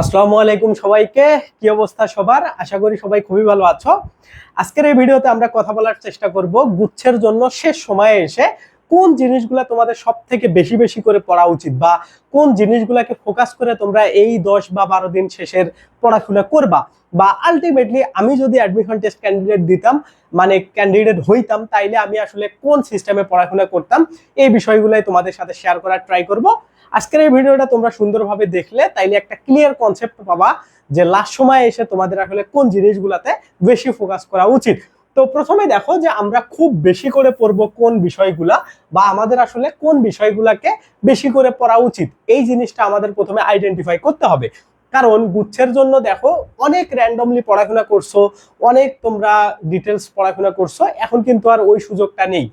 আসসালামু আলাইকুম সবাইকে। কি অবস্থা সবার? আশা করি সবাই খুবই ভালো আছো। আজকের এই ভিডিওতে আমরা কথা বলার চেষ্টা করব গুচ্ছের জন্য শেষ সময়ে এসে কোন জিনিসগুলো তোমাদের সব থেকে বেশি বেশি করে পড়া উচিত? বা কোন জিনিসগুলোকে ফোকাস করে তোমরা এই দশ বা বারো দিন শেষের পড়াশোনা করবা? বা আলটিমেটলি আমি যদি অ্যাডমিশন টেস্ট ক্যান্ডিডেট দিতাম মানে ক্যান্ডিডেট হইতাম, তাইলে আমি আসলে কোন সিস্টেমে পড়াশোনা করতাম? এই বিষয়গুলোই তোমাদের সাথে শেয়ার করার ট্রাই করব। আজকের এই ভিডিওটা তোমরা সুন্দরভাবে দেখলে, তাইলে একটা ক্লিয়ার কনসেপ্ট পাবা যে লাস্ট সময় এসে তোমাদের আসলে কোন জিনিসগুলোতে বেশি ফোকাস করা উচিত। তো প্রথমে দেখো যে আমরা খুব বেশি করে পড়ব কোন বিষয়গুলা বা আমাদের আসলে কোন বিষয়গুলাকে বেশি করে পড়া উচিত। এই জিনিসটা আমাদের প্রথমে আইডেন্টিফাই করতে হবে। কারণ গুচ্ছের জন্য দেখো অনেক র্যান্ডমলি পড়াশোনা করছ, অনেক তোমরা ডিটেলস পড়াশোনা করছ, এখন কিন্তু আর ওই সুযোগটা নেই।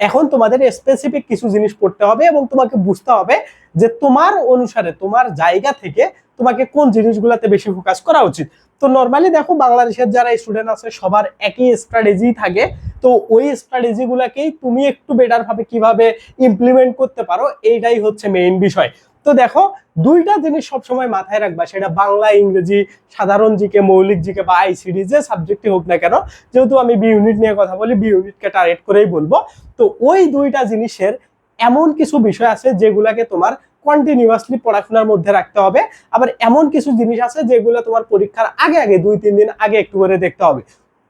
এখন তোমাদের স্পেসিফিক কিছু জিনিস পড়তে হবে এবং তোমাকে বুঝতে হবে যে তোমার অনুসারে, তোমার জায়গা থেকে তোমাকে কোন জিনিসগুলোতে বেশি ফোকাস করা উচিত? তো নর্মালি দেখো বাংলাদেশের যারা স্টুডেন্ট আছে, সবার একই স্ট্র্যাটেজি থাকে। তো ওই স্ট্র্যাটেজি গুলাকেই তুমি একটু বেটার ভাবে কীভাবে ইমপ্লিমেন্ট করতে পারো, এইটাই হচ্ছে মেইন বিষয়। তো দেখো, দুইটা জিনিস সবসময় মাথায় রাখবা, সেটা বাংলা, ইংরেজি, সাধারণ জিকে, মৌলিক জিকে বা আইসিডি যে সাবজেক্টই হোক না কেন, যেহেতু আমি বি ইউনিট নিয়ে কথা বলি বি ইউনিটকে টার্গেট করেই বলব। তো ওই দুইটা জিনিসের এমন কিছু বিষয় আছে যেগুলাকে তোমার কন্টিনিউয়াসলি পড়াশোনার মধ্যে রাখতে হবে। আবার এমন কিছু জিনিস আছে যেগুলো তোমার পরীক্ষার আগে আগে, দুই, তিন দিন আগে একটু করে দেখতে হবে।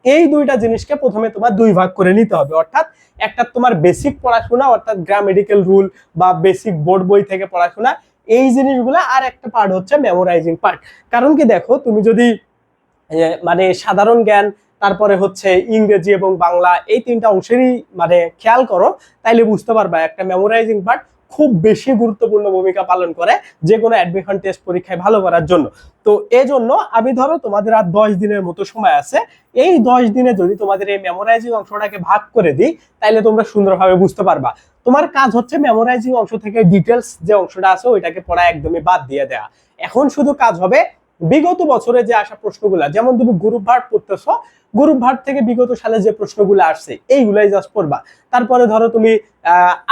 এই দুইটা জিনিসকে প্রথমে তোমার দুই ভাগ করে নিতে হবে। অর্থাৎ একটা তোমার বেসিক পড়াশোনা, অর্থাৎ গ্রামেডিক্যাল রুল বা বেসিক বোর্ড বই থেকে পড়াশোনা, এই জিনিসগুলো আর একটা পার্ট হচ্ছে মেমোরাইজিং পার্ট কারণ কি দেখো, তুমি যদি মানে সাধারণ জ্ঞান, তারপরে হচ্ছে ইংরেজি এবং বাংলা, এই তিনটা অংশেরই মানে খেয়াল করো, তাইলে বুঝতে পারবা একটা মেমোরাইজিং পার্ট খুব বেশি গুরুত্বপূর্ণ ভূমিকা পালন করে যে কোনো অ্যাডমিশন টেস্ট পরীক্ষায় ভালো করার জন্য। তো এজন্য আমি ধরো তোমাদের আর দশ দিনের মতো সময় আছে। এই দশ দিনে যদি তোমাদের এই মেমোরাইজিং অংশটাকে ভাগ করে দিই, তাইলে তোমরা সুন্দরভাবে বুঝতে পারবা। তোমার কাজ হচ্ছে মেমোরাইজিং অংশ থেকে ডিটেলস যে অংশটা আছে, ওইটাকে পড়া একদমই বাদ দিয়ে দেওয়া এখন শুধু কাজ হবে বিগত বছরে যে আসা প্রশ্নগুলা, যেমন তুমি গ্রুপ ভার্ট পড়তেছ গ্রুপ ভার্ট থেকে বিগত সালে যে প্রশ্নগুলো আসছে, এইগুলাই জাস্ট পড়বা। তারপরে ধরো তুমি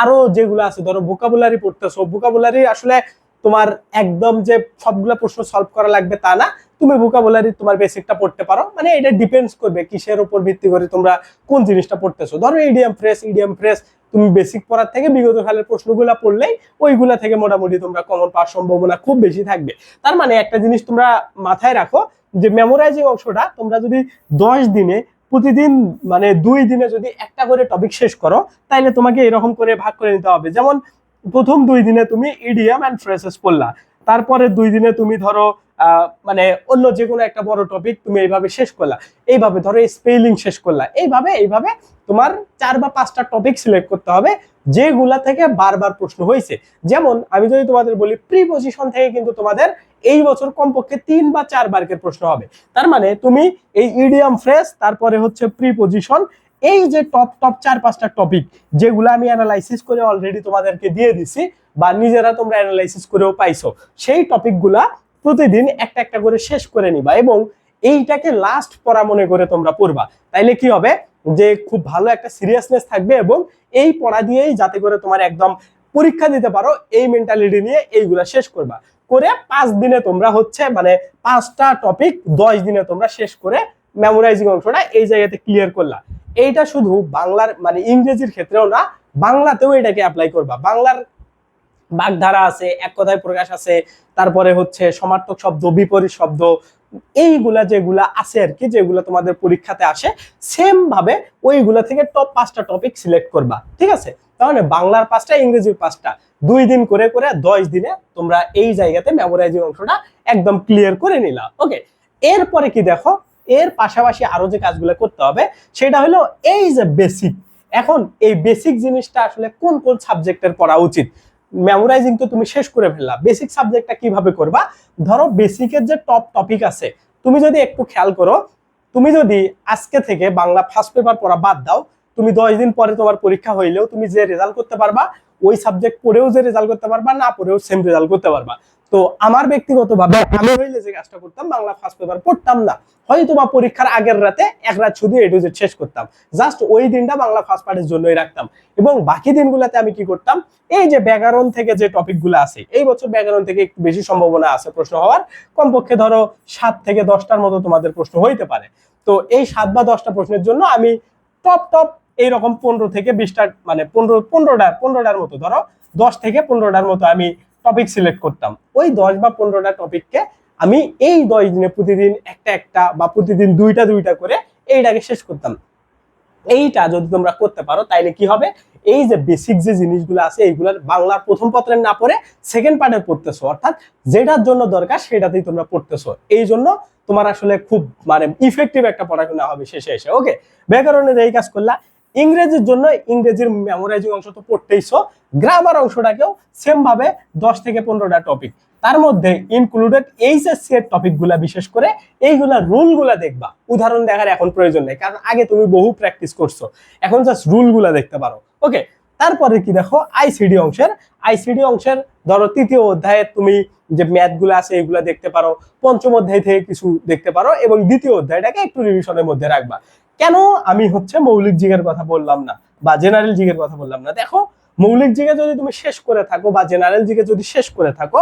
আরও যেগুলো আছে, ধরো ভোকাবুলারি পড়তেছো ভোকাবুলারি আসলে তোমার একদম যে সবগুলা প্রশ্ন সলভ করা লাগবে তা না, তুমি ভোকাবুলারি তোমার বেসিকটা পড়তে পারো। মানে এটা ডিপেন্ডস করবে কিসের উপর ভিত্তি করে তোমরা কোন জিনিসটা পড়তেছো। ধরো ইডিএম ফ্রেশ ইডিএম ফ্রেশ তুমি বেসিক পড়ার থেকে বিগত সালের প্রশ্নগুলা পড়লেই ওইগুলা থেকে মোটামুটি তোমরা কমন পাওয়ার সম্ভাবনা খুব বেশি থাকবে। তার মানে একটা জিনিস তোমরা মাথায় রাখো যে মেমোরাইজিং অংশটা তোমরা যদি দশ দিনে, প্রতিদিন মানে দুই দিনে যদি একটা করে টপিক শেষ করো, তাইলে তোমাকে এরকম করে ভাগ করে নিতে হবে। যেমন প্রথম দুই দিনে তুমি ইডিয়াম অ্যান্ড ফ্রেসেস পড়লা, তারপরে দুই দিনে তুমি ধরো মানে অন্য যে কোনো একটা বড় টপিক তুমি এইভাবে শেষ করলা। এইভাবে ধরো স্পেলিং শেষ করলা। এইভাবে এইভাবে তোমার চার বা পাঁচটা টপিক সিলেক্ট করতে হবে, যেগুলা থেকে বারবার প্রশ্ন হয়েছে যেমন আমি যদি তোমাদের বলি প্রি পজিশন থেকে কিন্তু তোমাদের এই বছর কমপক্ষে তিন বা চার মার্কের প্রশ্ন হবে। তার মানে তুমি এই ইডিয়াম ফ্রেশ তারপরে হচ্ছে প্রি পজিশন এই যে টপ টপ চার, পাঁচটা টপিক যেগুলো আমি অ্যানালাইসিস করে অলরেডি তোমাদেরকে দিয়ে দিছি বা নিজেরা তোমরা অ্যানালাইসিস করেও পাইছো, সেই টপিকগুলা প্রতিদিন একটা একটা করে শেষ করে নিবা এবং এইটাকে লাস্ট পড়া মনে করে তোমরা পড়বা। তাইলে কি হবে? যে খুব ভালো একটা সিরিয়াসনেস থাকবে এবং এই পড়া দিয়েই যাতে করে তোমার একদম পরীক্ষা দিতে পারো এই মেন্টালিটি নিয়ে এইগুলা শেষ করবা। করে পাঁচ দিনে তোমরা হচ্ছে মানে পাঁচটা টপিক দশ দিনে তোমরা শেষ করে মেমোরাইজিং অংশটা এই জায়গাতে ক্লিয়ার করলা। এইটা শুধু বাংলার মানে ইংরেজির ক্ষেত্রেও না, বাংলাতেও এটাকে অ্যাপ্লাই করবা। বাংলার বাগধারা আছে, এক কথায় প্রকাশ আছে, তারপরে হচ্ছে সমার্থক শব্দ, বিপরীত শব্দ, এইগুলা যেগুলা আছে আর কি, যেগুলো তোমাদের পরীক্ষাতে আসে সেম ভাবে ওইগুলা থেকে টপ পাঁচটা টপিক সিলেক্ট করবা। ঠিক আছে? তাহলে বাংলার পাঁচটা, ইংরেজির পাঁচটা। দুই দিন করে করে দশ দিনে তোমরা এই জায়গাতে মেমোরাইজিং অংশটা একদম ক্লিয়ার করে নিলা। ওকে এরপরে কি দেখো? এর পাশাপাশি আরও যে কাজগুলো করতে হবে, সেটা হলো এই যে বেসিক এখন এই বেসিক জিনিসটা আসলে কোন কোন সাবজেক্টের পড়া উচিত? মেমোরাইজিং তো তুমি শেষ করে ফেললা। বেসিক সাবজেক্টটা কীভাবে করবা? ধরো বেসিকের যে টপ টপিক আছে, তুমি যদি একটু খেয়াল করো, তুমি যদি আজকে থেকে বাংলা ফার্স্ট পেপার পড়া বাদ দাও তুমি দশ দিন পরে তোমার পরীক্ষা হইলেও তুমি যে রেজাল্ট করতে পারবা, ওই সাবজেক্ট পড়েও যে রেজাল্ট করতে পারবা, না পড়েও সেম রেজাল্ট করতে পারবা। তো আমার ব্যক্তিগতভাবে আমি হইলে যে কাজটা করতাম, বাংলা ফার্স্ট পেপার পড়তাম না। হয়তো বা পরীক্ষার আগের রাতে এক রাত শুধু এ টু শেষ করতাম। জাস্ট ওই দিনটা বাংলা ফার্স্ট পার্টের জন্যই রাখতাম। এবং বাকি দিনগুলোতে আমি কি করতাম, এই যে ব্যাকরণ থেকে যে টপিকগুলো আছে, এই বছর ব্যাকরণ থেকে একটু বেশি সম্ভাবনা আছে প্রশ্ন হওয়ার। কমপক্ষে ধরো সাত থেকে দশটার মতো তোমাদের প্রশ্ন হইতে পারে। তো এই সাত বা দশটা প্রশ্নের জন্য আমি টপ টপ এইরকম পনেরো থেকে বিশটা মানে পনেরো, পনেরোটা, পনেরোটার মতো, ধরো দশ থেকে পনেরোটার মতো আমি টপিক সিলেক্ট করতাম। ওই দশ বা পনেরোটা টপিককে আমি এই দশ দিনে প্রতিদিন একটা একটা বা প্রতিদিন দুইটা দুইটা করে এইটাকে শেষ করতাম। এইটা যদি তোমরা করতে পারো, তাইলে কি হবে? এই যে বেসিক যে জিনিসগুলো আছে, এইগুলোর বাংলার প্রথম পত্রের না পড়ে সেকেন্ড পার্টে পড়তেছো, অর্থাৎ যেটার জন্য দরকার সেটাতেই তোমরা পড়তেছো। এই জন্য তোমার আসলে খুব মানে ইফেক্টিভ একটা পড়াশোনা হবে শেষে এসে ওকে ব্যাকরণের এই কাজ করলা ইংরেজির জন্য ইংরেজির মেমোরাইজিং অংশ তো পড়তেইছো গ্রামার অংশটাকেও সেম ভাবে দশ থেকে পনেরোটা টপিক তার মধ্যে ইনক্লুডেড এইচএসসি এর টপিকগুলা বিশেষ করে, এইগুলা রুলগুলা দেখবা। উদাহরণ দেখার এখন প্রয়োজন নেই, কারণ আগে তুমি বহু প্র্যাকটিস করছ। এখন জাস্ট রুলগুলা দেখতে পারো। ওকে তারপরে কি দেখো? আইসিডি অংশের আইসিডি অংশের ধরো তৃতীয় অধ্যায়ে তুমি যে ম্যাথগুলো আছে এগুলা দেখতে পারো, পঞ্চম অধ্যায় থেকে কিছু দেখতে পারো এবং দ্বিতীয় অধ্যায়টাকে একটু রিভিশনের মধ্যে রাখবা। কেন আমি হচ্ছে মৌলিক জিগের কথা বললাম না? বা জেনারেল জিগের কথা বললাম না? দেখো, মৌলিক জিগে যদি তুমি শেষ করে থাকো বা জেনারেল জিগে যদি শেষ করে থাকো,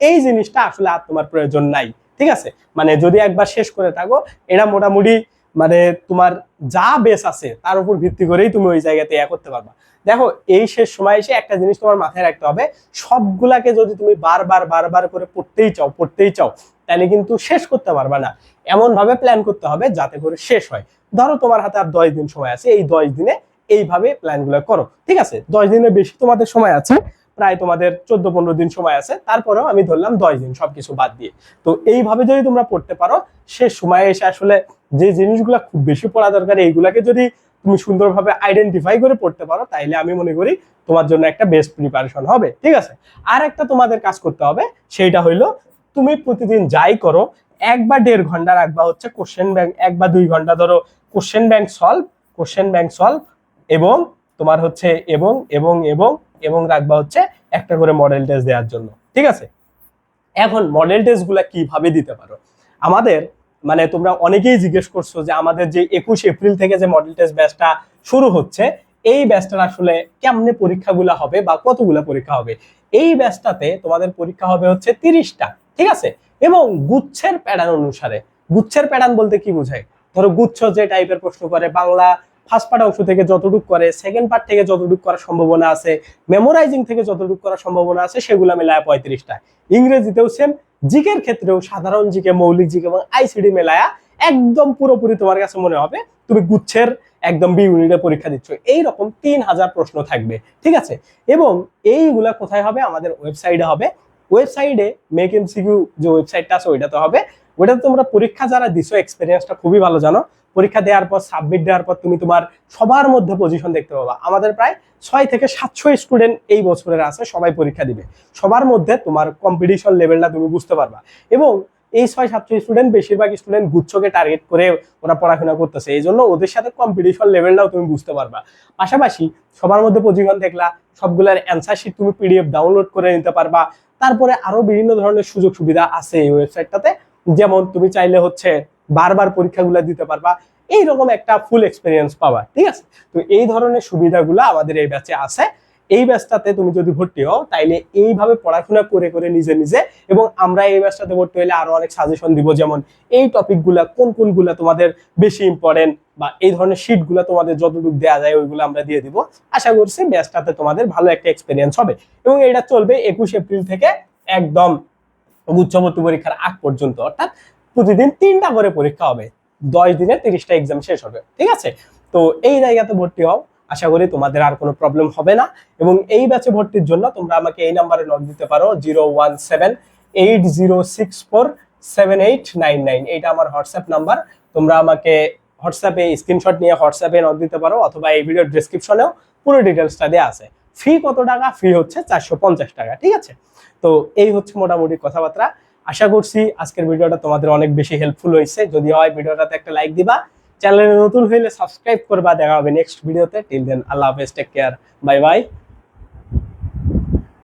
এই জিনিসটা আসলে আর তোমার প্রয়োজন নাই। ঠিক আছে? মানে যদি একবার শেষ করে থাকো এটা মোটামুটি মানে তোমার যা বেস আছে, তার উপর ভিত্তি করেই তুমি ওই জায়গাতে ইয়া করতে পারবা। দেখো, এই শেষ সময় এসে একটা জিনিস তোমার মাথায় রাখতে হবে, সবগুলাকে যদি তুমি বারবার বারবার করে পড়তেই চাও পড়তেই চাও, তাহলে কিন্তু শেষ করতে পারবা না। এমন ভাবে প্ল্যান করতে হবে যাতে করে শেষ হয়। ধরো তোমার হাতে আর দশ দিন সময় আছে, এই দশ দিনে এইভাবে প্ল্যানগুলো করো, ঠিক আছে? দশ দিনের বেশি তোমাদের সময় আছে, প্রায় তোমাদের চোদ্দ পনেরো দিন সময় আছে, তারপরেও আমি ধরলাম দশ দিন সবকিছু বাদ দিয়ে। তো এইভাবে যদি তোমরা পড়তে পারো, সে সময়ে এসে আসলে যে জিনিসগুলো খুব বেশি পড়া দরকার, এইগুলাকে যদি তুমি সুন্দরভাবে আইডেন্টিফাই করে পড়তে পারো, তাইলে আমি মনে করি তোমার জন্য একটা বেস্ট প্রিপারেশন হবে, ঠিক আছে? আর একটা তোমাদের কাজ করতে হবে, সেইটা হইল তুমি প্রতিদিন যাই করো এক বা দেড় ঘণ্টা রাখবা হচ্ছে কোশ্চেন ব্যাংক এক বা দুই ঘণ্টা ধরো question bank solve question bank solve এবং তোমার হচ্ছে এবং এবং এবং এবং রাখবা হচ্ছে একটা করে মডেল টেস্ট দেওয়ার জন্য, ঠিক আছে? এখন মডেল টেস্টগুলা কীভাবে দিতে পারো? আমাদের মানে তোমরা অনেকেই জিজ্ঞেস করছ যে আমাদের যে একুশ এপ্রিল থেকে যে মডেল টেস্ট ব্যাচটা শুরু হচ্ছে, এই ব্যাচটার আসলে কেমনে পরীক্ষাগুলো হবে বা কতগুলো পরীক্ষা হবে? এই ব্যাচটাতে তোমাদের পরীক্ষা হবে হচ্ছে তিরিশটা, ঠিক আছে? এবং গুচ্ছের প্যাটার্ন অনুসারে, গুচ্ছের প্যাটার্ন বলতে কি বোঝায়? ধরো গুচ্ছ যে টাইপের প্রশ্ন করে, বাংলা ফার্স্ট পার্ট অংশ থেকে যতটুকু করে সেকেন্ড পার্ট থেকে যতটুকু করার সম্ভাবনা আছে মেমোরাইজিং থেকে যতটুকু করার সম্ভাবনা আছে, সেগুলো মেলায় পঁয়ত্রিশটা। ইংরেজিতেও সেম জিকের ক্ষেত্রেও সাধারণ জিকে, মৌলিক জিকে এবং আইসিডি মেলায়া একদম পুরোপুরি তোমার কাছে মনে হবে, তুমি গুচ্ছের একদম বি ইউনিটে পরীক্ষা দিচ্ছ। এইরকম তিন হাজার প্রশ্ন থাকবে, ঠিক আছে? এবং এইগুলা কোথায় হবে? আমাদের ওয়েবসাইটে হবে। ওয়েবসাইটে মেক এমসিকিউ যে ওয়েবসাইটটা আছে, ওইটাতে হবে। ওইটাতে তোমরা পরীক্ষা যারা দিছো এক্সপিরিয়েন্সটা খুবই ভালো জানো। পরীক্ষা দেওয়ার পর সাবমিট দেওয়ার পর, তুমি তোমার সবার মধ্যে পজিশন দেখতে পাবা। আমাদের প্রায় ছয় থেকে সাতশো স্টুডেন্ট এই বছরের আছে, সবাই পরীক্ষা দিবে। সবার মধ্যে তোমার কম্পিটিশন লেভেলটা তুমি বুঝতে পারবা। এবং এই ছয় সাতশো স্টুডেন্ট বেশিরভাগ স্টুডেন্ট গুচ্ছকে টার্গেট করে ওরা পড়াশোনা করতেছে। এই জন্য ওদের সাথে কম্পিটিশন লেভেলটাও তুমি বুঝতে পারবা। পাশাপাশি সবার মধ্যে পজিশন দেখলা, সবগুলোর অ্যান্সার শিট তুমি পিডিএফ ডাউনলোড করে নিতে পারবা। তারপরে আরও বিভিন্ন ধরনের সুযোগ সুবিধা আছে এই ওয়েবসাইটটাতে যেমন তুমি চাইলে হচ্ছে বারবার পরীক্ষাগুলো দিতে পারবা। এইরকম একটা ফুল এক্সপিরিয়েন্স পাবা, ঠিক আছে? তো এই ধরনের সুবিধাগুলো আমাদের এই ব্যাচে আছে। এই ব্যাচটাতে তুমি যদি ভর্তি হও, তাইলে এইভাবে পড়াশোনা করে করে নিজে নিজে এবং আমরা এই ব্যাচটাতে ভর্তি হলে আরও অনেক সাজেশন দিব, যেমন এই টপিকগুলা কোন কোনগুলা তোমাদের বেশি ইম্পর্টেন্ট বা এই ধরনের শিটগুলো তোমাদের যতটুকু দেওয়া যায়, ওইগুলো আমরা দিয়ে দিব। আশা করছি ব্যাচটাতে তোমাদের ভালো একটা এক্সপিরিয়েন্স হবে এবং এটা চলবে একুশ এপ্রিল থেকে একদম উচ্চবর্তী পরীক্ষার আগ পর্যন্ত, অর্থাৎ প্রতিদিন তিনটা করে পরীক্ষা হবে। দশ দিনে তিরিশটা এক্সাম শেষ হবে, ঠিক আছে? তো এই জায়গাতে ভর্তি হও আশা করি তোমাদের আর কোনো প্রবলেম হবে না। এবং এই ব্যাচে ভর্তির জন্য তোমরা আমাকে এই নাম্বারে নক দিতে পারো zero one seven eight zero six four seven eight nine nine এইটা আমার হোয়াটসঅ্যাপ নাম্বার তোমরা আমাকে হোয়াটসঅ্যাপে স্ক্রিনশট নিয়ে হোয়াটসঅ্যাপে নক দিতে পারো অথবা এই ভিডিওর ডিসক্রিপশনেও পুরো ডিটেলসটা দেওয়া আছে। ফি কত টাকা? ফি হচ্ছে চারশো পঞ্চাশ টাকা, ঠিক আছে? তো এই হচ্ছে মোটামুটি কথাবার্তা। আশা করছি আজকের ভিডিওটা তোমাদের অনেক বেশি হেল্পফুল হয়েছে। যদি হয় ভিডিওটাতে একটা লাইক দিবা। চ্যানেলে নতুন হইলে সাবস্ক্রাইব করবা, দেখা হবে নেক্সট ভিডিওতে টিল দেন আল্লাহ হাফেজ টেক কেয়ার বাই বাই